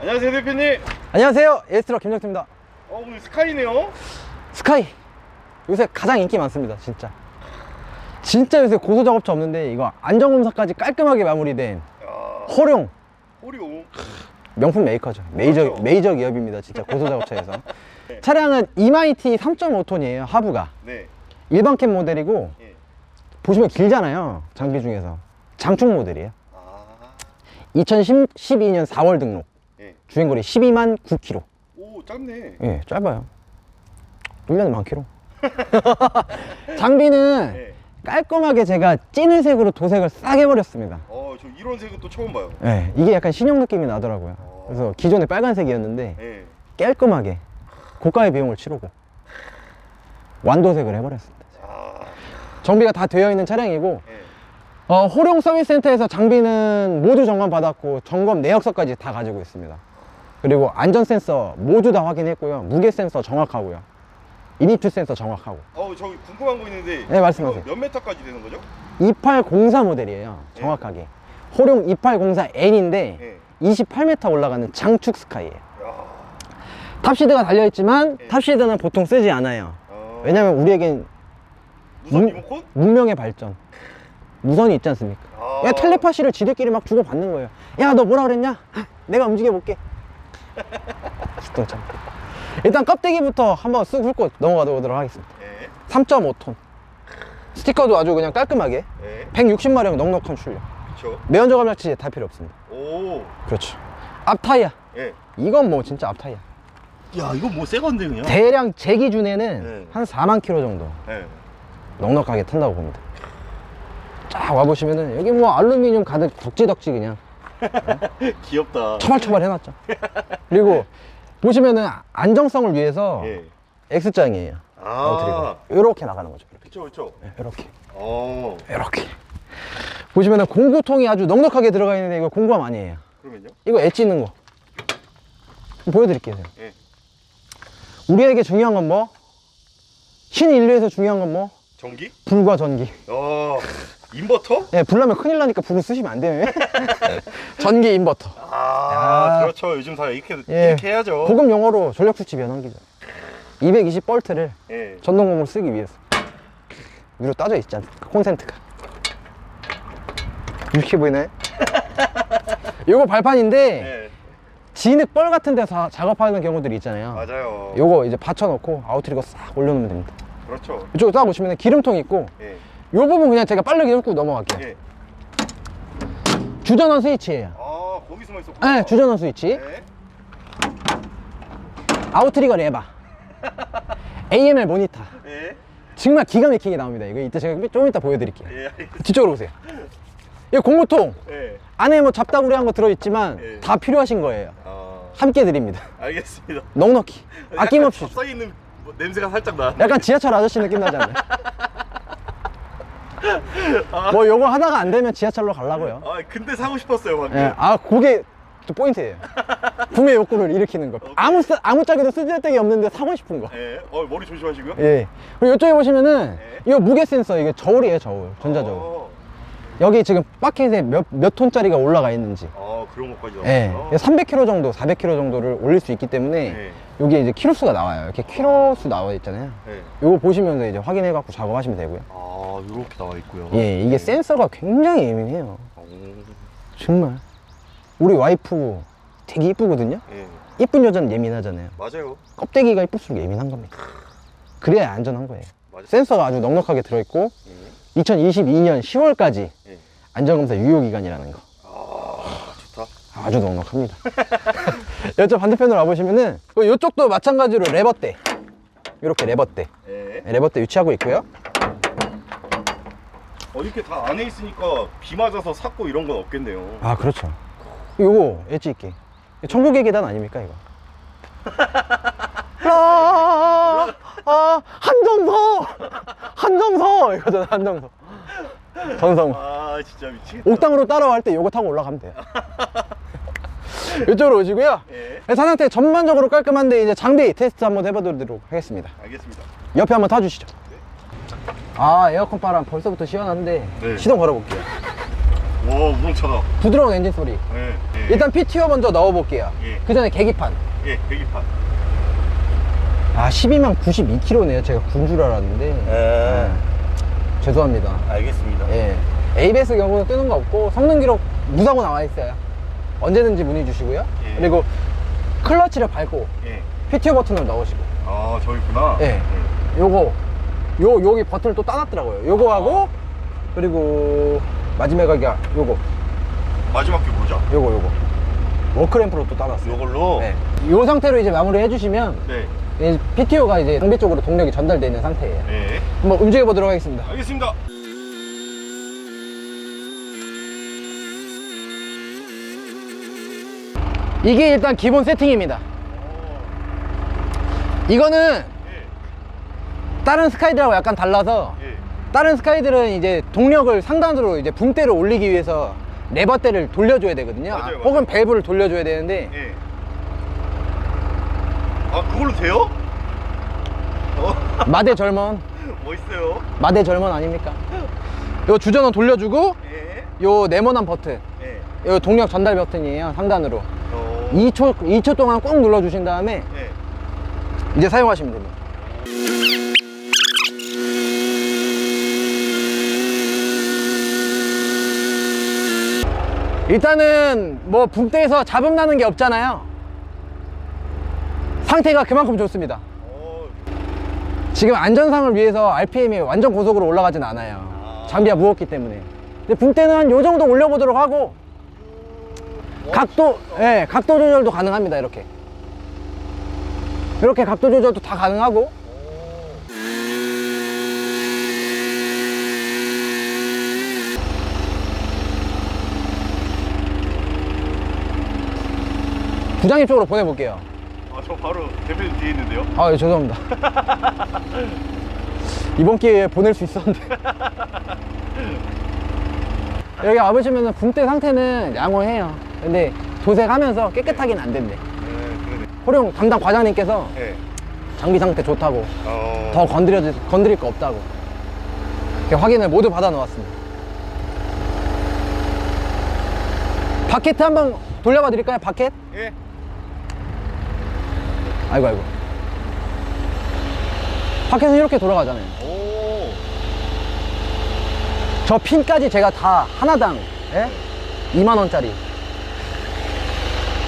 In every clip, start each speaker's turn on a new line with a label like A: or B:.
A: 안녕하세요 대표님.
B: 안녕하세요 에스트라 김정태입니다
A: 어 오늘 스카이네요.
B: 스카이 요새 가장 인기 많습니다 진짜 진짜 요새 고소 작업차 없는데 이거 안전 검사까지 깔끔하게 마무리된
A: 야,
B: 허룡
A: 호리오.
B: 명품 메이커죠 메이저
A: 그렇죠.
B: 메이저 기업입니다 진짜 고소 작업차에서 차량은 이마이티 3.5톤이에요 하부가
A: 네.
B: 일반 캡 모델이고
A: 예.
B: 보시면 길잖아요 장비 중에서 장축 모델이에요
A: 아.
B: 2012년 4월 등록
A: 예.
B: 주행거리 12만 9km
A: 오 짧네.
B: 예 짧아요 1년에 만 킬로 장비는
A: 예.
B: 깔끔하게 제가 찐회색으로 도색을 싸게 버렸습니다.
A: 어저 이런 색은 또 처음 봐요.
B: 예, 이게 약간 신형 느낌이 나더라고요.
A: 어.
B: 그래서 기존에 빨간색이었는데
A: 예.
B: 깔끔하게 고가의 비용을 치르고 완도색을 해버렸습니다.
A: 아.
B: 정비가 다 되어 있는 차량이고
A: 예.
B: 어, 호룡 서비스센터에서 장비는 모두 점검 받았고 점검 내역서까지 다 가지고 있습니다. 그리고 안전 센서 모두 다 확인했고요. 무게 센서 정확하고요. 이니트 센서 정확하고.
A: 어 저기 궁금한 거 있는데.
B: 네, 말씀하세요.
A: 이거 몇 메타까지 되는 거죠?
B: 2804 모델이에요. 정확하게. 호룡 2804N인데
A: 예.
B: 28m 올라가는 장축 스카이예요.
A: 야.
B: 탑시드가 달려있지만
A: 네.
B: 탑시드는 보통 쓰지 않아요.
A: 어.
B: 왜냐면 우리에겐
A: 무선
B: 음?
A: 리모컨?
B: 문명의 발전. 무선이 있지 않습니까?
A: 아.
B: 야, 텔레파시를 지들끼리 막 주고받는 거예요. 야, 너 뭐라 그랬냐? 아, 내가 움직여볼게. 또 참. 일단 껍데기부터 한번 쓱 훑고 넘어가 보도록 하겠습니다.
A: 예.
B: 3.5톤. 스티커도 아주 그냥 깔끔하게
A: 예.
B: 160마력 넉넉한 출력.
A: 그렇죠.
B: 매연저 감락지 다 필요 없습니다.
A: 오.
B: 그렇죠. 앞 타이어.
A: 예.
B: 이건 뭐 진짜 앞 타이어.
A: 야 이거 뭐 새 건데 그냥.
B: 대량 제 기준에는
A: 네.
B: 한 4만 킬로 정도
A: 예.
B: 넉넉하게 탄다고 봅니다. 쫙 와보시면은 여기 뭐 알루미늄 가득 덕지덕지 그냥
A: 귀엽다.
B: 처발처발 해놨죠. 그리고 보시면은 안정성을 위해서
A: 예.
B: X장이에요.
A: 아.
B: 이렇게 나가는 거죠.
A: 그쵸 그쵸.
B: 이렇게.
A: 어.
B: 이렇게. 보시면은 공구통이 아주 넉넉하게 들어가 있는데 이거 공구함 아니에요.
A: 그러면요?
B: 이거 엣지 있는 거. 보여드릴게요. 제가.
A: 예.
B: 우리에게 중요한 건 뭐? 신인류에서 중요한 건 뭐?
A: 전기?
B: 불과 전기.
A: 어. 인버터?
B: 예, 불나면 큰일 나니까 불을 쓰시면 안 돼요. 전기 인버터.
A: 아,
B: 야.
A: 그렇죠. 요즘 다 이렇게
B: 예.
A: 이렇게 해야죠.
B: 고급 용어로 전력 수치 변환기죠. 220 볼트를
A: 예.
B: 전동공을 쓰기 위해서. 위로 따져 있지 않습니까? 콘센트가. 이렇게 보이나요? 요거 발판인데
A: 예.
B: 진흙 뻘 같은 데서 작업하는 경우들이 있잖아요.
A: 맞아요.
B: 요거 이제 받쳐놓고 아웃트리거 싹 올려놓으면 됩니다.
A: 그렇죠.
B: 이쪽 딱 보시면 기름통 있고
A: 예.
B: 요 부분 그냥 제가 빠르게 훑고 넘어갈게요.
A: 예.
B: 주전원 스위치예요.
A: 아, 거기서만 있었구나.
B: 네, 주전원 스위치.
A: 네.
B: 아웃트리거 레바. AML 모니터.
A: 예.
B: 정말 기가 막히게 나옵니다. 이거 이따 제가 좀 이따 보여드릴게요.
A: 예. 알겠습니다.
B: 뒤쪽으로 보세요. 이거 공구통.
A: 예.
B: 안에 뭐 잡다구리 한 거 들어있지만
A: 예.
B: 다 필요하신 거예요.
A: 아,
B: 함께 드립니다.
A: 알겠습니다.
B: 넉넉히. 아낌없이.
A: 있는 뭐 냄새가 살짝 나.
B: 약간 지하철 아저씨 느낌 나지 않나요? 뭐 요거 하다가 안 되면 지하철로 가려고요.
A: 아, 근데 사고 싶었어요, 방금.
B: 예, 아 그게 또 포인트예요. 구매 욕구를 일으키는 거. 아무 쓰- 아무 짝에도 쓰잘데기 없는데 사고 싶은 거.
A: 예. 어, 머리 조심하시고요.
B: 예. 그리고 이쪽에 보시면은
A: 네.
B: 이거 무게 센서 이게 저울이에요 저울 전자 저울.
A: 어.
B: 여기 지금 바켓에 몇, 몇 톤짜리가 올라가 있는지.
A: 아, 그런 것까지
B: 예.
A: 나왔어요.
B: 300kg 정도, 400kg 정도를 올릴 수 있기 때문에
A: 예.
B: 여기 이제 키로수가 나와요. 이렇게 키로수 나와 있잖아요.
A: 예.
B: 요거 보시면서 이제 확인해 갖고 작업하시면 되고요.
A: 아, 이렇게 나와 있고요.
B: 예, 이게 센서가 굉장히 예민해요.
A: 오.
B: 정말. 우리 와이프 되게 이쁘거든요.
A: 예.
B: 이쁜 여자는 예민하잖아요.
A: 맞아요.
B: 껍데기가 이쁠수록 예민한 겁니다. 그래야 안전한 거예요.
A: 맞아요.
B: 센서가 아주 넉넉하게 들어있고
A: 예.
B: 2022년 10월까지
A: 예.
B: 안전검사 유효기간이라는 거
A: 아, 좋다.
B: 아주 넉넉합니다. 이쪽 반대편으로 와보시면은 이쪽도 마찬가지로 레버대 이렇게 레버대
A: 예.
B: 레버대 위치하고 있고요.
A: 어, 이렇게 다 안에 있으니까 비 맞아서 삭고 이런 건 없겠네요.
B: 아 그렇죠. 요거 엣지 있게 천국의 계단 아닙니까 이거? 아, 아, 한정서 한정서 이거잖아 한정서 전성
A: 아, 진짜 미치겠다.
B: 옥당으로 따라갈 때 요거 타고 올라가면 돼요. 이쪽으로 오시고요.
A: 예.
B: 차 상태 전반적으로 깔끔한데 이제 장비 테스트 한번 해보도록 하겠습니다.
A: 알겠습니다.
B: 옆에 한번 타주시죠. 아 에어컨 바람 벌써부터 시원한데
A: 네.
B: 시동 걸어볼게요
A: 와 우렁차다.
B: 부드러운 엔진 소리
A: 예. 예.
B: 일단 PTO 먼저 넣어볼게요
A: 예.
B: 그 전에 계기판
A: 예 계기판.
B: 아 12만 92km네요 제가 군 줄 알았는데
A: 예.
B: 죄송합니다
A: 알겠습니다.
B: 예. ABS 경고는 뜨는 거 없고 성능 기록 무사고 나와 있어요 언제든지 문의 주시고요
A: 예.
B: 그리고 클러치를 밟고
A: 예.
B: PTO 버튼을 넣으시고
A: 아 저기구나.
B: 예. 요거 요 여기 버튼을 또 따놨더라고요 요거 하고 그리고 마지막에 요거
A: 마지막 게 뭐죠?
B: 요거 요거 워크램프로 또 따놨어요
A: 요걸로.
B: 네. 요 상태로 이제 마무리 해주시면
A: 네.
B: PTO가 이제 장비 쪽으로 동력이 전달되어 있는 상태예요
A: 네.
B: 한번 움직여 보도록 하겠습니다
A: 알겠습니다.
B: 이게 일단 기본 세팅입니다 이거는
A: 예.
B: 다른 스카이들하고 약간 달라서
A: 예.
B: 다른 스카이들은 이제 동력을 상단으로 이제 붕대를 올리기 위해서 레버대를 돌려줘야 되거든요
A: 맞아요, 맞아요.
B: 혹은 밸브를 돌려줘야 되는데
A: 예. 아 그걸로 돼요? 어
B: 마대 절먼
A: 멋있어요.
B: 마대 절먼 아닙니까 요 주전원 돌려주고
A: 예.
B: 요 네모난 버튼
A: 예.
B: 요 동력 전달 버튼이에요 상단으로
A: 어.
B: 2초 2초 동안 꾹 눌러 주신 다음에
A: 예.
B: 이제 사용하시면 됩니다 일단은 뭐 붕대에서 잡음 나는 게 없잖아요 상태가 그만큼 좋습니다.
A: 어.
B: 지금 안전상을 위해서 RPM이 완전 고속으로 올라가진 않아요. 장비가 무겁기 때문에. 근데 붕대는 한 요 정도 올려보도록 하고 각도 예 각도 조절도 가능합니다 이렇게. 이렇게 각도 조절도 다 가능하고. 부장님 쪽으로 보내볼게요
A: 아 저 바로 대표님 뒤에 있는데요.
B: 아, 예, 죄송합니다. 이번 기회에 보낼 수 있었는데. 여기 와보시면 붕대 상태는 양호해요. 근데 도색하면서 깨끗하긴 안 된대.
A: 네, 그러네.
B: 호령 담당 과장님께서
A: 예.
B: 장비 상태 좋다고,
A: 어.
B: 더 건드려, 건드릴 거 없다고. 이렇게 확인을 모두 받아 놓았습니다. 바켓 한번 돌려봐 드릴까요? 바켓?
A: 예.
B: 아이고, 아이고. 바켓은 이렇게 돌아가잖아요.
A: 오.
B: 저 핀까지 제가 다 하나당 예? 2만원짜리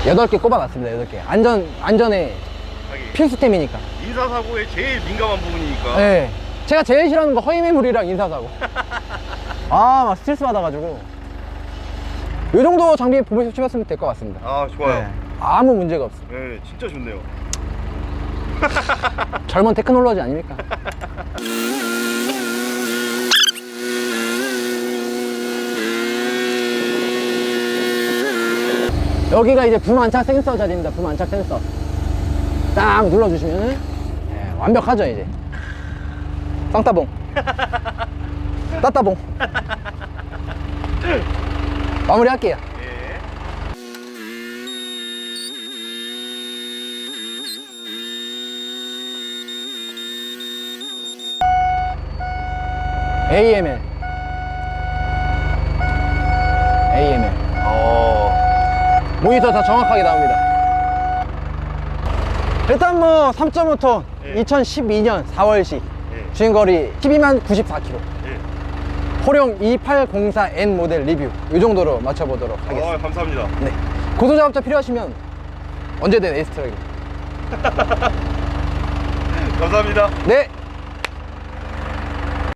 B: 8개 꼽아놨습니다 8개 안전, 안전에
A: 자기
B: 필수템이니까
A: 인사 사고에 제일 민감한 부분이니까.
B: 예. 제가 제일 싫어하는 거 허위 매물이랑 인사사고 아 막 스트레스 받아가지고 이 정도 장비 보시면 될 것 같습니다
A: 아 좋아요.
B: 예. 아무 문제가 없어요
A: 네, 진짜 좋네요.
B: 젊은 테크놀로지 아닙니까? 여기가 이제 부만착 센서 자리입니다. 부만착 센서. 딱 눌러주시면은 예, 완벽하죠 이제. 쌍따봉. 따따봉. 마무리 할게요 AML AML
A: 어.
B: 모니터 다 정확하게 나옵니다. 일단 뭐 3.5톤
A: 예.
B: 2012년 4월식
A: 예.
B: 주행거리 12만 94km
A: 예.
B: 호령 2804N 모델 리뷰 이 정도로 맞춰보도록 하겠습니다.
A: 아 감사합니다.
B: 네. 고소작업자 필요하시면 언제든 에스트라입니다.
A: 감사합니다.
B: 네.